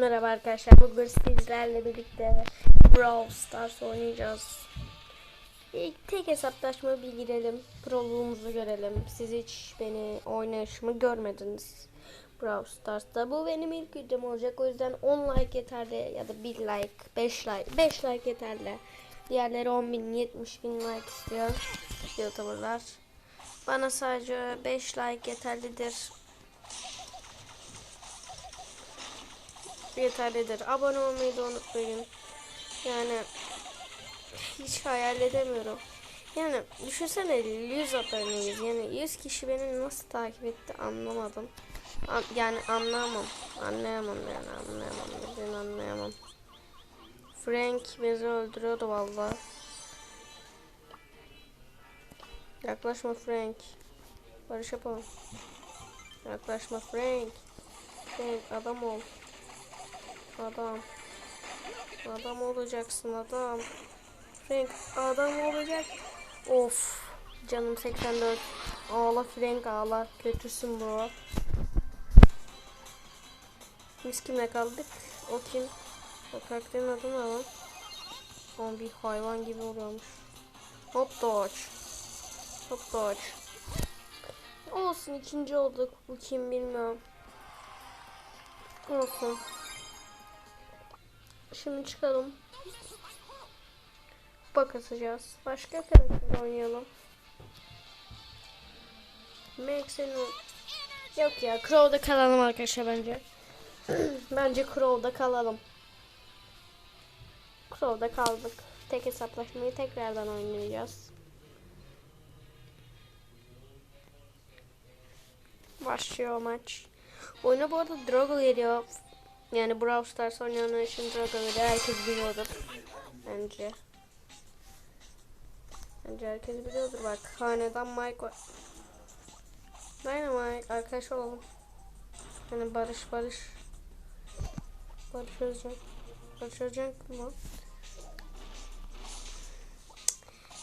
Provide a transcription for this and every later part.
Merhaba arkadaşlar. Bugün sizlerle birlikte Brawl Stars oynayacağız. İlk tek hesaplaşma bir girelim. Proluğumuzu görelim. Siz hiç beni oynayışımı görmediniz. Brawl Stars'ta. Bu benim ilk videom olacak. O yüzden 10 like yeterli ya da 1 like, 5 like, 5 like yeterli. Diğerleri 10 bin, 70 bin like istiyor. YouTuber'lar. Bana sadece 5 like yeterlidir. Yeterlidir. Abone olmayı da unutmayın. Yani hiç hayal edemiyorum. Yani düşünsene 100 aboneyiz. Yani 100 kişi beni nasıl takip etti anlamadım. An- yani anlamam. Anlayamam yani anlayamam. Ben anlayamam. Frank bizi öldürüyordu vallahi. Yaklaşma Frank. Barış yapalım. Yaklaşma Frank. Frank adam ol. Adam. Adam olacaksın adam. Frank adam olacak. Of. Canım 84. Ağla Frank ağla. Kötüsün bro. Biz kimle kaldık? O kim? O karakterin adı ne lan? Ama bir hayvan gibi oluyormuş. Hop dodge. Hop dodge. Olsun ikinci olduk. Bu kim bilmiyorum. Olsun. Şimdi çıkalım. Bak atacağız. Başka karakter oynayalım. Max'in Yok ya Crow'da kalalım arkadaşlar bence. bence Crow'da kalalım. Crow'da kaldık. Tek hesaplaşmayı tekrardan oynayacağız. Başlıyor maç. Oyuna bu arada Drogo geliyor. Yani Brawl Stars oynayanlar için Drago'yu herkes biliyordur. Bence. Bence herkes biliyordur bak. Hanedan Mike var. Dynamite arkadaş olalım. Yani Barış Barış. Barış Özcan. Barış Özcan kim o?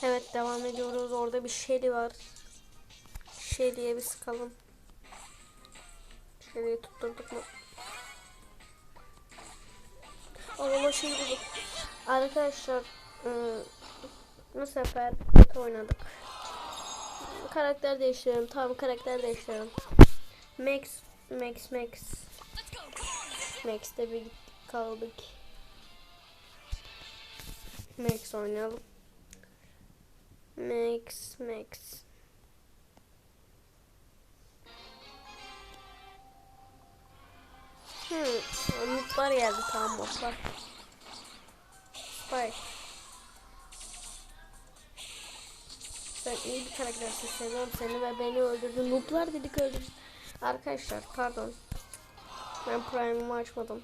Evet devam ediyoruz. Orada bir Shelly var. Shelly'ye bir sıkalım. Shelly'yi tutturduk mu? Ama şey bulduk. Arkadaşlar ıı, bu sefer kötü oynadık. Karakter değiştirelim. Tamam karakter değiştirelim. Max, Max, Max. Max'te bir kaldık. Max oynayalım. Max, Max. Hmm, mutlar geldi tamam mutlar. Spike. Sen iyi bir karaktersin. Seviyorum seni ve beni öldürdün. Noob'lar dedik öldürdün. Arkadaşlar pardon. Ben Prime'ımı açmadım.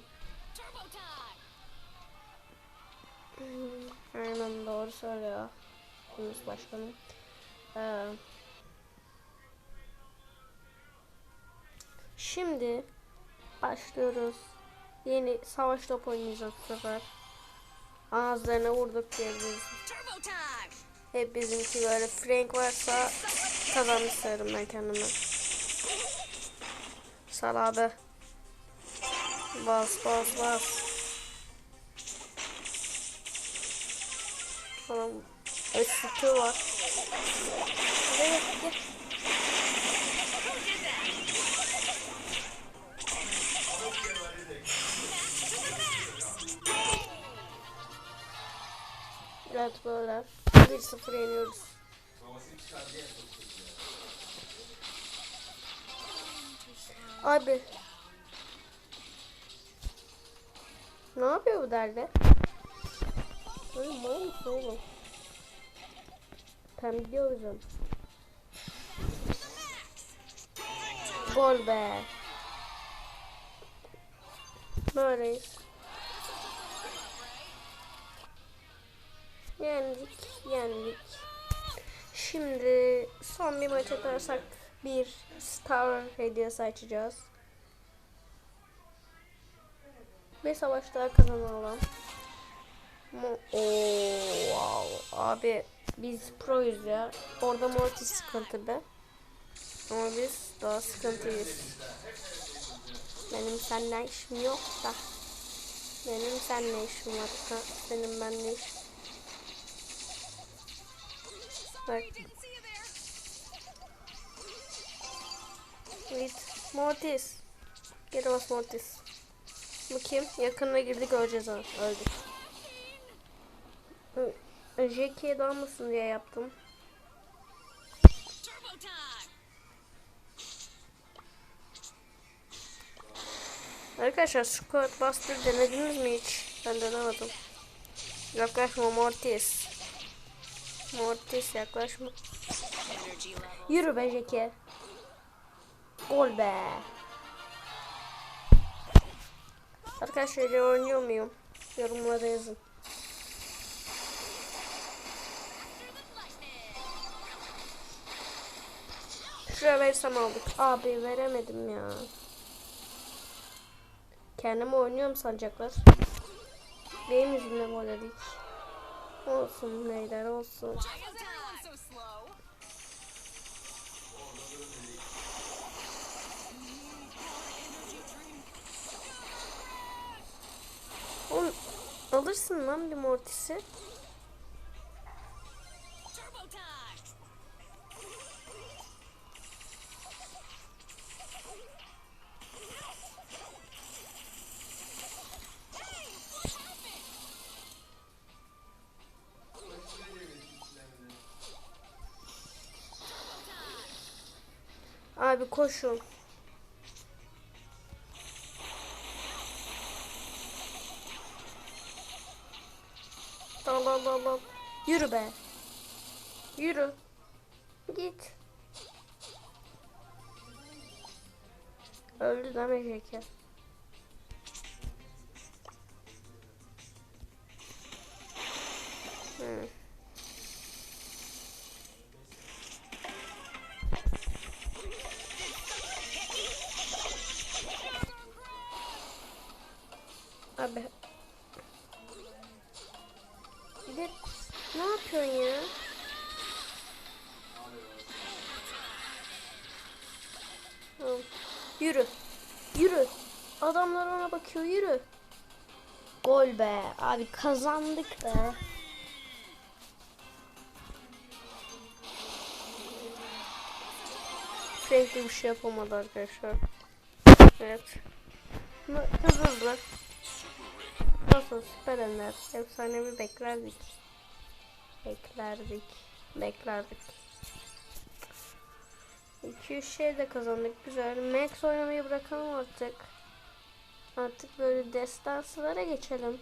Hmm, Aynen doğru söylüyor. Yunus Başkanım. Ee, şimdi başlıyoruz. Yeni savaş top oynayacağız bu sefer. Ağızlarına vurduk diyebiliriz. Hep bizimki böyle Frank varsa kazanmış sayarım ben kendimi. Sal abi. Bas bas bas. Tamam. Sütü var. Hadi gel gel. Evet böyle. 1-0 yeniyoruz. Abi. Ne yapıyor bu derdi? Oğlum mal mısın oğlum? Gidiyor bizim. Gol be. Böyleyiz. Yendik, yendik. Şimdi son bir maç atarsak bir star hediyesi açacağız. Bir savaş daha kazanalım. Mo Oo, wow. Abi biz proyuz ya. Orada Mortis sıkıntılı. Ama biz daha sıkıntıyız. Benim senden işim yok da. Benim sen ne işin var? Ha, senin ben ne Bak. Wait. Mortis. Geri bas Mortis. Bu kim? Yakınına girdik öleceğiz ha. Öldük. Jackie'ye dalmasın diye yaptım. Arkadaşlar Squad Buster denediniz mi hiç? Ben denemedim. Yaklaşma Mortis. Mortis yaklaşma. Energy level. Yürü be Jackie. Gol be. Arkadaşlar oynuyor muyum? Yorumlara yazın. Şuraya versem aldık. Abi veremedim ya. Kendim oynuyorum sanacaklar. Benim yüzümden gol yedik. Olsun neyler olsun. Alırsın lan bir mortisi. Abi koşun. Dal dal dal dal. Yürü be. Yürü. Git. Öldü demeyecek ya. Yürü. Yürü. Adamlar ona bakıyor. Yürü. Gol be. Abi kazandık be. Frankly bir şey yapamadı arkadaşlar. Evet. Hı- Hızlı hızlı. Nasıl süper ender. Efsanevi beklerdik. Beklerdik. Beklerdik. 200 şey de kazandık. Güzel. Max oynamayı bırakalım artık. Artık böyle destanslara geçelim.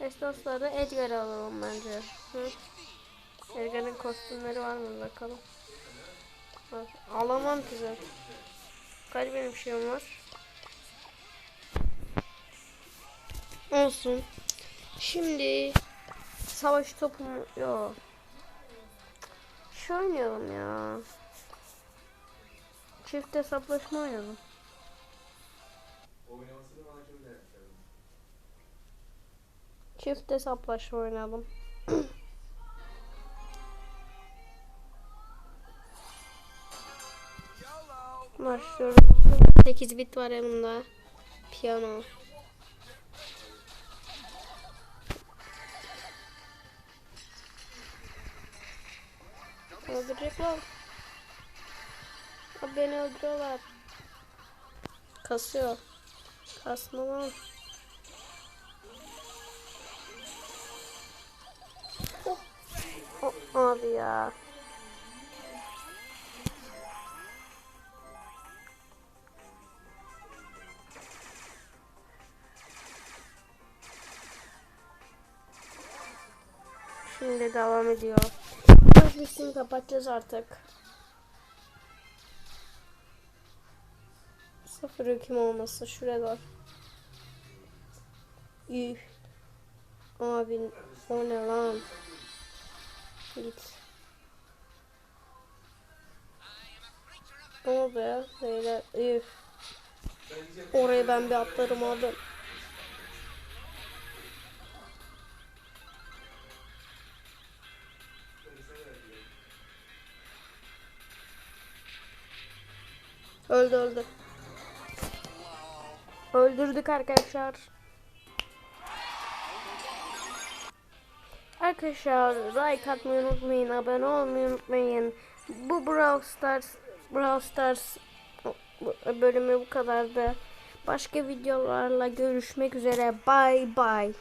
Destanslarda Edgar'ı alalım bence. Edgar'ın kostümleri var mı bakalım. Alamam ki zaten. Kaç benim şeyim var? Olsun. Şimdi savaş topu mu? Yok. Şu oynayalım ya. Çift hesaplaşma oynayalım. Çift hesaplaşma oynayalım. Başlıyorum. 8 bit var yanımda. Piyano. Öldürecekler. Abi beni öldürüyorlar. Kasıyor. Kasma. Oh. Oh, abi ya. Şimdi devam ediyor. Sesini kapatacağız artık. Sıfır hüküm olması şurada. Üh. Abi o ne lan? Git. Ne oldu ya? Beyler. Üh. Oraya ben bir atlarım abi. Öldü öldü. Öldürdük arkadaşlar. Arkadaşlar like atmayı unutmayın, abone olmayı unutmayın. Bu Brawl Stars, Brawl Stars bölümü bu kadardı. Başka videolarla görüşmek üzere. Bye bye.